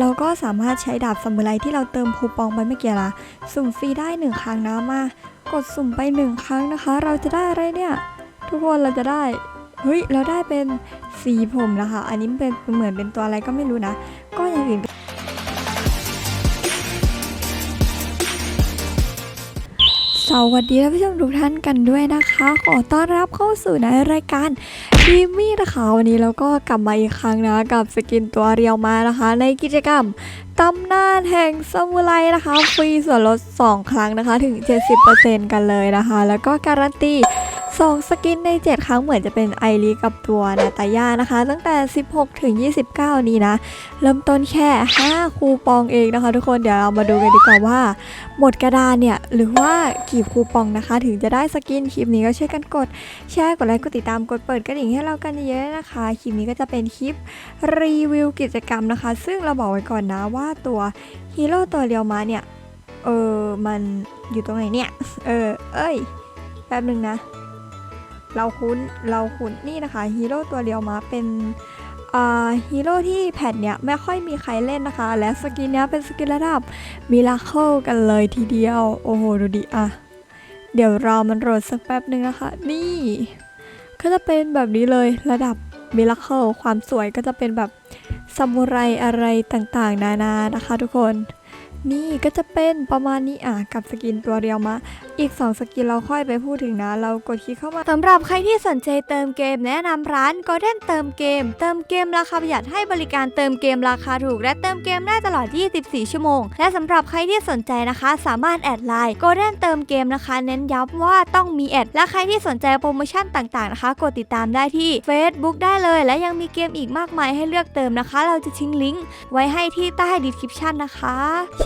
เราก็สามารถใช้ดาบสมุไรที่เราเติมคูปองไปเมื่อกี้ละสุ่มฟรีได้หนึ่งครั้งนะมากดสุ่มไปหนึ่งครั้งนะคะ เราจะได้อะไรเนี่ย ทุกคนเราจะได้เฮ้ยเราได้เป็นสีผมนะคะ อันนี้เป็นเหมือนเป็นตัวอะไรก็ไม่รู้นะ ก็อย่างอื่น สวัสดีท่านผู้ชมทุกท่านกันด้วยนะคะ ขอต้อนรับเข้าสู่ในรายการดีมี่นะคะวันนี้เราก็กลับมาอีกครั้งนะกับสกินตัวเรียวมานะคะ ในกิจกรรมตำนานแห่งซามูไรนะคะ ฟรีส่วนลด 2 ครั้งนะคะถึง 70%กันเลยนะคะ แล้วก็การันตี 2สกินใน 7 ครั้งเหมือนจะเป็นไอรีกับตัวนาตาย่านะคะ ตั้งแต่ 16 ถึง 29 นี้นะ เริ่มต้นแค่ 5 คูปองเองนะคะ ทุกคนเดี๋ยวเรามาดูกันดีกว่าว่า หมดกระดานเนี่ย หรือว่ากี่คูปองนะคะ ถึงจะได้สกินคลิปนี้ก็ช่วยกันกดแชร์กดไลค์กดติดตามกดเปิดกระดิ่งให้เรากันเยอะๆนะคะ คลิปนี้ก็จะเป็นคลิปรีวิวกิจกรรมนะคะ ซึ่งเราบอกไว้ก่อนนะว่าตัวฮีโร่ตัวเรียวมาเนี่ยเออมันอยู่ตรงไหนเนี่ยเออเอ้ยแป๊บหนึ่งนะ เราคุ้นเราคุ้นนี่นะคะฮีโร่ตัวเรียวมาเป็นฮีโร่ที่แพทเนี้ยไม่ค่อยมีใครเล่นนะคะ และสกินเนี้ยเป็นสกินระดับมิราเคิลกันเลยทีเดียว โอ้โห ดูดิอะ เดี๋ยวรอมันโหลดสักแป๊บหนึ่งนะคะ นี่ ก็จะเป็นแบบนี้เลยระดับมิราเคิลความสวยก็จะเป็นแบบซามูไรอะไรต่างๆ นานานะคะทุกคน นี่ก็จะเป็นประมาณนี้อะกับสกินตัวเรียวมา อีก 2 สกินเราค่อยไปพูดถึงนะ เรากดคลิกเข้ามาสำหรับใครที่สนใจเติมเกมแนะนำร้าน Golden เติมเกม เติมเกมราคาประหยัดให้บริการเติมเกมราคาถูก และเติมเกมได้ตลอด 24 ชั่วโมง และสำหรับใครที่สนใจนะคะ สามารถแอดไลน์ Golden เติมเกมนะคะ เน้นย้ำว่าต้องมีแอดและใครที่สนใจโปรโมชั่นต่างๆนะคะกดติดตามได้ที่ Facebook ได้เลย และยังมีเกมอีกมากมายให้เลือกเติมนะคะ เราจะทิ้งลิงก์ไว้ให้ที่ใต้ description นะคะ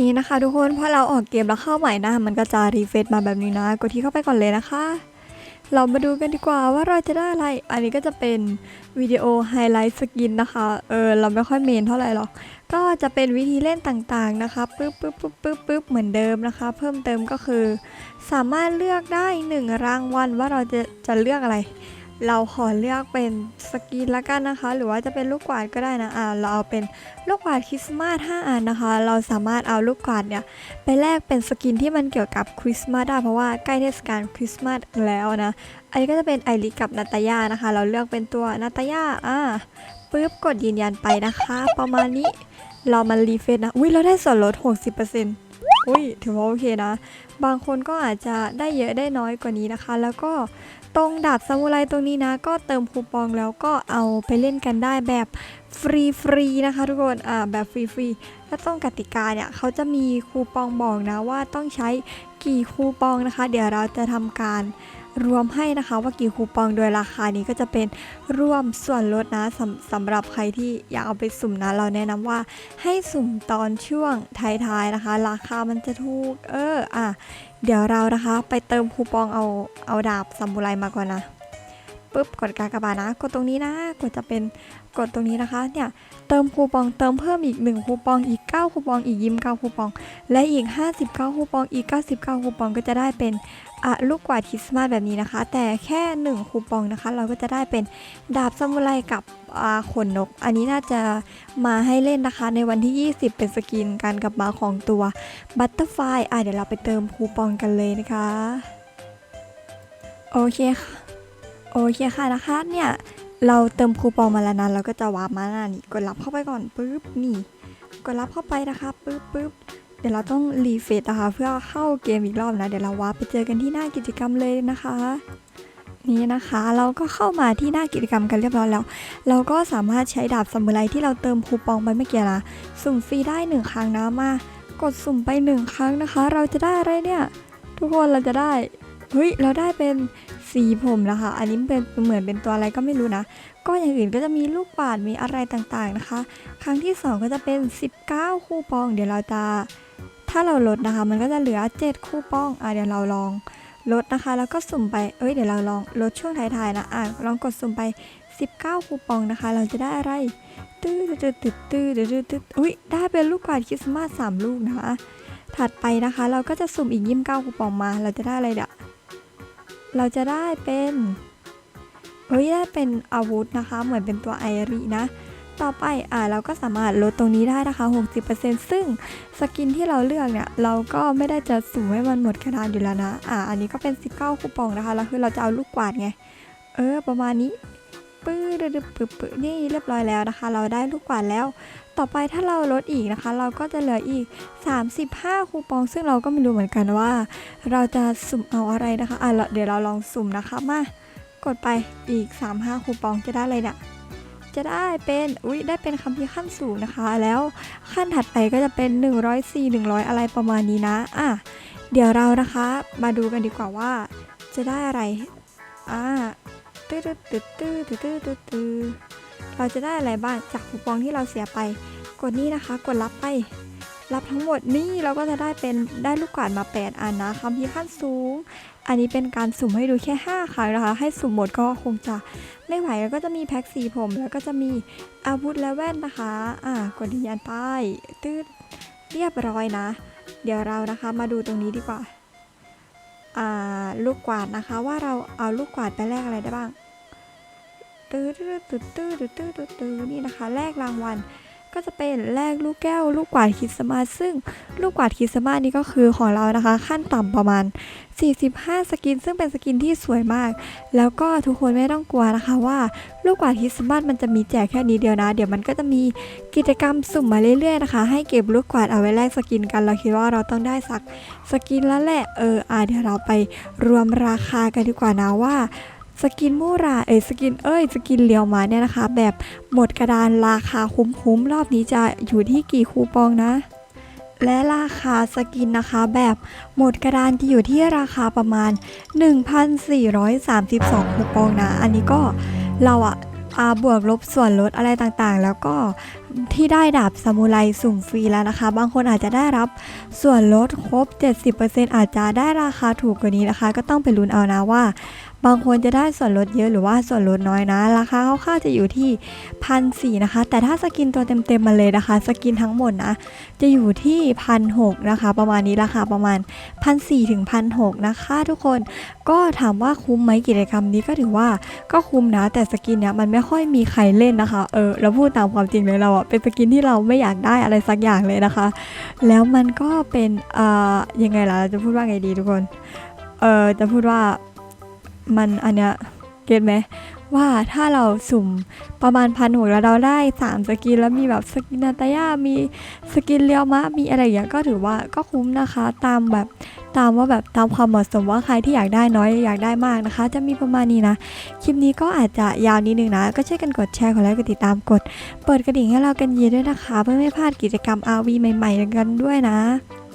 นี่นะคะ ทุกคนพอเราออกเกมแล้วเข้าใหม่นะ มันก็จะรีเฟซมาแบบนี้นะ กดที่เข้าไปก่อนเลยนะคะ เรามาดูกันดีกว่าว่าเราจะได้อะไร อันนี้ก็จะเป็นวิดีโอไฮไลท์สกินนะคะ เออเราไม่ค่อยเมนเท่าไหร่หรอก ก็จะเป็นวิธีเล่นต่างๆนะคะปึ๊บปึ๊บปึ๊บปึ๊บปึ๊บเหมือนเดิมนะคะ เพิ่มเติมก็คือ สามารถเลือกได้หนึ่งรางวัลว่าเราจะจะเลือกอะไร เราขอเลือกเป็นสกินละกันนะคะ หรือว่าจะเป็นลูกกวาดก็ได้นะอ่าเราเอาเป็นลูกกวาดคริสต์มาส5อันนะคะ เราสามารถเอาลูกกวาดเนี่ยไปแลกเป็นสกินที่มันเกี่ยวกับคริสต์มาสได้เพราะว่าใกล้เทศกาลคริสต์มาสแล้วนะ อันนี้ก็จะเป็นไอริกับนาตายานะคะ เราเลือกเป็นตัวนาตายาอ่าปึ๊บกดยืนยันไปนะคะ ประมาณนี้เรามารีเฟซนะอุ้ยเราได้ส่วนลด 60% อุ้ยถือว่าโอเคนะ บางคนก็อาจจะได้เยอะได้น้อยกว่านี้นะคะ แล้วก็ตรงดาบซามูไรตรงนี้นะ ก็เติมคูปองแล้วก็เอาไปเล่นกันได้แบบฟรีฟรีๆนะคะทุกคนอ่าแบบฟรีฟรีๆและต้องกติกาเนี่ยเขาจะมีคูปองบอกนะว่าต้องใช้กี่คูปองนะคะ เดี๋ยวเราจะทำการ รวมให้นะคะว่ากี่คูปองโดยราคานี้ก็จะเป็นร่วมส่วนลดนะสำสำหรับใครที่อยากเอาไปสุ่มนะ เราแนะนำว่าให้สุ่มตอนช่วงท้ายๆนะคะ ราคามันจะถูก เอออะเดี๋ยวเรานะคะ ไปเติมคูปองเอาเอาดาบซามูไรมาก่อนนะปุ๊บกดกากบาทนะกดตรงนี้นะกดจะเป็น กดตรงนี้นะคะเนี่ยเติมคูปองเติมเพิ่มอีก 1 คูปองอีก 9 คูปองอีกยิ้ม 9 คูปอง และอีก 59 คูปองอีก 99 คูปองก็จะได้เป็นอะลูกกวาดคริสต์มาสแบบนี้นะคะ แต่แค่ 1 คูปองนะคะ เราก็จะได้เป็นดาบซามูไรกับขนนก อันนี้น่าจะมาให้เล่นนะคะ ในวันที่ 20 เป็นสกินการกลับมาของตัวบัตเตอร์ไฟอะเดี๋ยวเราไปเติมคูปองกันเลยนะคะ โอเคค่ะโอเคค่ะนะคะเนี่ย เราเติมคูปองมาแล้วนะเราก็จะวาร์ปมาหน้านี่กดรับเข้าไปก่อนปุ๊บนี่กดรับเข้าไปนะคะปุ๊บปุ๊บเดี๋ยวเราต้องรีเฟซนะคะเพื่อเข้าเกมอีกรอบนะ เดี๋ยวเราวาร์ปไปเจอกันที่หน้ากิจกรรมเลยนะคะนี่นะคะเราก็เข้ามาที่หน้ากิจกรรมกันเรียบร้อยแล้ว เราก็สามารถใช้ดาบซามูไรที่เราเติมคูปองไปเมื่อกี้ละสุ่มฟรีได้หนึ่งครั้งนะมากดสุ่มไปหนึ่งครั้งนะคะ เราจะได้อะไรเนี่ย ทุกคนเราจะได้เฮ้ยเราได้เป็น สีผมนะคะ อันนี้เป็นเหมือนเป็นตัวอะไรก็ไม่รู้นะ ก็อย่างอื่นก็จะมีลูกบาศก์มีอะไรต่างๆนะคะ ครั้งที่ 2 ก็จะเป็น 19 คูปอง เดี๋ยวเราจะ ถ้าเราลดนะคะ มันก็จะเหลือ 7 คูปองอะเดี๋ยวเราลองลดนะคะ แล้วก็สุ่มไปเอ้ยเดี๋ยวเราลองลดช่วงท้ายๆนะอะลองกดสุ่มไป 19 คูปองนะคะ เราจะได้อะไรตื้อตื้อตื้อตื้อตื้อตื้ออุ้ยได้เป็นลูกกวาดคริสต์มาสสามลูกนะคะถัดไปนะคะ เราก็จะสุ่มอีกยี่สิบเก้าคูปองมา เราจะได้อะไรเดี๋ยว เราจะได้เป็นเฮ้ยได้เป็นอาวุธนะคะ เหมือนเป็นตัวไอรีนะ ต่อไปอ่าเราก็สามารถลดตรงนี้ได้นะคะ 60%ซึ่งสกินที่เราเลือกเนี่ย เราก็ไม่ได้จะสูงให้มันหมดกระดานอยู่แล้วนะ อ่า อันนี้ก็เป็น 19 คูปองนะคะ แล้วคือเราจะเอาลูกกวาดไง เออ ประมาณนี้ ปื้อดึบปึ๊บปึ๊บนี่เรียบร้อยแล้วนะคะ เราได้ลูกกวาดแล้ว ต่อไปถ้าเราลดอีกนะคะ เราก็จะเหลืออีก 35 คูปอง ซึ่งเราก็ไม่รู้เหมือนกันว่า เราจะสุ่มเอาอะไรนะคะอะเดี๋ยวเราลองสุ่มนะคะมากดไปอีก 35 คูปองจะได้อะไรเนี่ยจะได้เป็นอุ๊ยได้เป็นคัมภีร์ขั้นสูงนะคะ แล้วขั้นถัดไปก็จะเป็น 104 100 อะไรประมาณนี้นะอะเดี๋ยวเรานะคะมาดูกันดีกว่าว่าจะได้อะไรอ่า ตื้อตื้อตื้อตื้อตื้อตื้อตื้อเราจะได้อะไรบ้างจากคูปองที่เราเสียไป กดนี่นะคะ กดรับไป รับทั้งหมดนี่เราก็จะได้เป็นได้ลูกกวาดมา 8 อันนะคัมภีร์ขั้นสูง อันนี้เป็นการสุ่มให้ดูแค่ 5 ครั้งนะคะ ให้สุ่มหมดก็คงจะไม่ไหวแล้วก็จะมีแพ็กสีผม แล้วก็จะมีอาวุธและแว่นนะคะ อ่ากดยืนยันป้ายตืดเรียบร้อยนะ เดี๋ยวเรานะคะมาดูตรงนี้ดีกว่า ลูกกวาดนะคะว่าเราเอาลูกกวาดไปแลกอะไรได้บ้างตื้อตื้อตื้อตื้อตื้อตื้อนี่นะคะแลกรางวัล ก็จะเป็นแลกลูกแก้ว ลูกกวาดคริสต์มาสซึ่งลูกกวาดคริสต์มาสนี่ก็คือของเรานะคะ ขั้นต่ำประมาณ 45 สกิน ซึ่งเป็นสกินที่สวยมาก แล้วก็ทุกคนไม่ต้องกลัวนะคะว่าลูกกวาดคริสต์มาสมันจะมีแจกแค่นี้เดียวนะ เดี๋ยวมันก็จะมีกิจกรรมสุ่มมาเรื่อยๆนะคะ ให้เก็บลูกกวาดเอาไว้แลกสกินกันเราคิดว่าเราต้องได้สักสกินแล้วแหละเอออะเดี๋ยวเราไปรวมราคากันดีกว่านะว่า สกินมูราเอ้ยสกินเอ้ยสกินเลียวมาเนี่ยนะคะ แบบหมดกระดานราคาคุ้มๆรอบนี้จะอยู่ที่กี่คูปองนะ และราคาสกินนะคะ แบบหมดกระดานจะอยู่ที่ราคาประมาณ 1,432 คูปองนะ อันนี้ก็เราอะอาบวกลบส่วนลดอะไรต่างๆ แล้วก็ที่ได้ดาบซามูไรสุ่มฟรีแล้วนะคะ บางคนอาจจะได้รับส่วนลดครบ 70%อาจจะได้ราคาถูกกว่านี้นะคะ ก็ต้องไปลุ้นเอานะว่า บางคนจะได้ส่วนลดเยอะหรือว่าส่วนลดน้อยนะ ราคาคร่าวๆจะอยู่ที่พันสนะคะ แต่ถ้าสกินตัวเต็มๆมาเลยนะคะ สกินทั้งหมดนะ จะอยู่ที่พันหนะคะ ประมาณนี้ราคาประมาณพันสถึงพันหนะคะ ทุกคนก็ถามว่าคุ้มไหมกิจกรรมนี้ก็ถือว่าก็คุ้มนะ แต่สกินเนี้ยมันไม่ค่อยมีใครเล่นนะคะเออเราพูดตามความจริงเลยเราอะเป็นสกินที่เราไม่อยากได้อะไรสักอย่างเลยนะคะ แล้วมันก็เป็นเอ่อยังไงล่ะจะพูดว่าไงดีทุกคนเออจะพูดว่า มันอันเนี้ยเก็ตไหมว่าถ้าเราสุ่มประมาณพันหกแล้วเราได้3สกินแล้วมีแบบสกินนาตายามีสกินเลียวมะมีอะไรอย่างเงี้ยก็ถือว่าก็คุ้มนะคะ ตามแบบตามว่าแบบตามความเหมาะสมว่าใครที่อยากได้น้อยอยากได้มากนะคะ จะมีประมาณนี้นะ คลิปนี้ก็อาจจะยาวนิดนึงนะ ก็ช่วยกันกดแชร์กดไลค์กดติดตามกด เปิดกระดิ่งให้เรากันเยอะด้วยนะคะ เพื่อไม่พลาดกิจกรรม RV ใหม่ ๆ กันด้วยนะ